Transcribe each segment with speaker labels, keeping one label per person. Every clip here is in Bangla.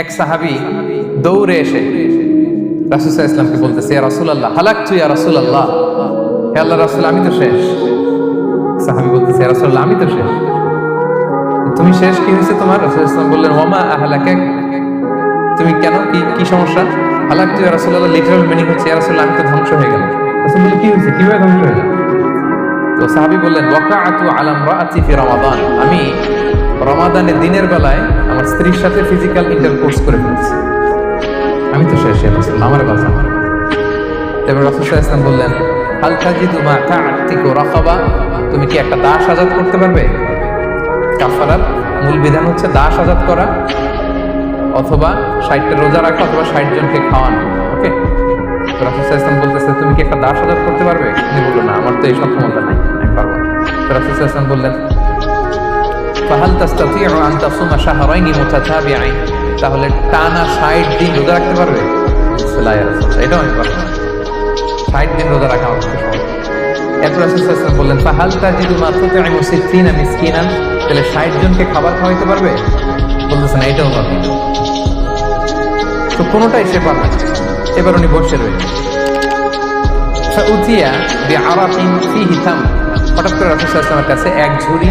Speaker 1: এক সাহাবি দৌড়ে এসে রাসুসাহ ইসলামকে বলতেছে ইয়া রাসূলুল্লাহ হালাকতু ইয়া রাসূলুল্লাহ? হে আল্লাহ রাসূল আমি তো শেষ। সাহাবি বলতেছে ইয়া রাসূলুল্লাহ আমি তো শেষ। তুমি শেষ কি হয়েছে তোমার? রাসূল ইসলাম বললেন ওমা আহলাকাক? তুমি কেন? কি কি সমস্যা? হালাকতু ইয়া রাসূলুল্লাহ লিটারাল মিনিং হচ্ছে ইয়া আমি তো ধ্বংস হয়ে গেলাম। রাসূল বললেন কি হয়েছে? কীভাবে ধ্বংস হয়ে গেল তো সাহাবি বললেন ওয়াকাআতু আলা ইমরাআতি ফি রমাদান। আমি রমাদানের দিনের বেলায় আমার স্ত্রীর সাথে ফিজিক্যাল ইন্টারকোর্স করে ফেলেছি। আমি তো শেষ রাসূল আমার বাসা এবার রাসূল সাল্লাল্লাহু আলাইহি ওয়াসাল্লাম বললেন, হাল তাজিদু মা তা'তিকু রাকাবা? তুমি কি একটা দাস আজাদ করতে পারবে? কাফারার মূল বিধান হচ্ছে দাস আজাদ করা, অথবা ষাটটা রোজা রাখা অথবা ষাট জনকে খাওয়ানো, ওকে? রাসূল ওয়াসাল্লাম বলতেছে, তুমি কি একটা দাস আজাদ করতে পারবে? তিনি বলল, না, আমার তো এই সক্ষমতা নাই, আমি পারব না। রাসূল ওয়াসাল্লাম বললেন ফাহাল তাস্তাতিউ আন তাসুমা শাহরাইনি মুতাতাবিআইন তাহলে টানা 60 দিন রোজা রাখতে পারবে? ইয়া রাসূলুল্লাহ এটাও আমি পারব না 60 দিন রোজা রাখা আমার পক্ষে। এরপর রাসূল সাল্লাল্লাহু আলাইহি বললেন ফাহাল তাজিদু মা তুতঈমু সিত্তিনা মিসকিনান? তাহলে 60 জনকে খাবার খাওয়াইতে পারবে? বলতেছেন না, এটাও পারবে তো কোনোটাই সে পারবে এবার উনি বসে রয়েছে উঠিয়া বিআরাফিন ফিহি তাম। হঠাৎ করে রাসূল সাল্লাল্লাহু আলাইহি কাছে এক ঝুড়ি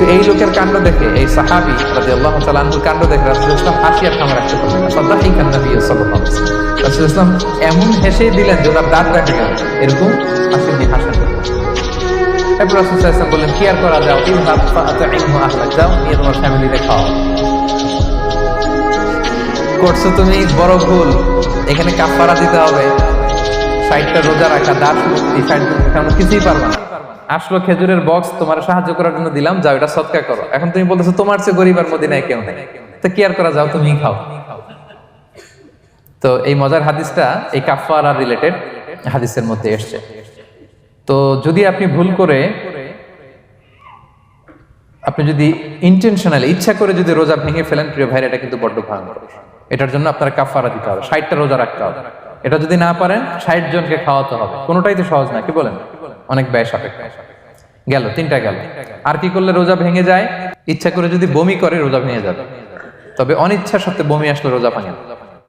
Speaker 1: কিন্তু এই লোকের কাণ্ড দেখে, এই সাহাবি আনহুর কাণ্ড দেখে রাসূল ইসলাম রাখতে পারলেন না। সাল্লাল্লাহু আলাইহি ওয়াসাল্লাম। রাসূল ইসলাম এমন হেসে দিলেন যে দাঁত গেল। এরকম দিয়ে হাসেন। এরপর রাসূল ওয়াসাল্লাম বললেন করা যাও যাও, নিয়ে তোমার ফ্যামিলিতে খাও। করছ তুমি? বড় ভুল। এখানে কাফারা দিতে হবে। ষাটটা রোজা রাখা দাস মুক্তি তেমন কিছুই পারবে না। আসলো খেজুরের বক্স তোমার সাহায্য করার জন্য দিলাম, যাও, এটা সৎকার করো। এখন তুমি বলতেছো, তোমার চেয়ে গরিব আর মদিনায় কেউ নেই। তো কি আর করা যাও তুমি খাও। তো এই মজার হাদিসটা এই কাফারা রিলেটেড হাদিসের মধ্যে এসছে। তো যদি আপনি ভুল করে, আপনি যদি ইন্টেনশনালি ইচ্ছা করে যদি রোজা ভেঙে ফেলেন, প্রিয় ভাইরা, এটা কিন্তু বড্ড ভয়ঙ্কর। এটার জন্য আপনার কাফারা দিতে হবে, ষাটটা রোজা রাখতে হবে। এটা যদি না পারেন, ষাট জনকে খাওয়াতে হবে। কোনোটাই তো সহজ না, কি বলেন? অনেক ব্যয় সাপেক্ষ। গেল, তিনটা গেল। আর কি করলে রোজা ভেঙে যায়? ইচ্ছা করে যদি বমি করে, রোজা ভেঙে যাবে। তবে অনিচ্ছা সত্ত্বে বমি আসলে রোজা ভাঙে।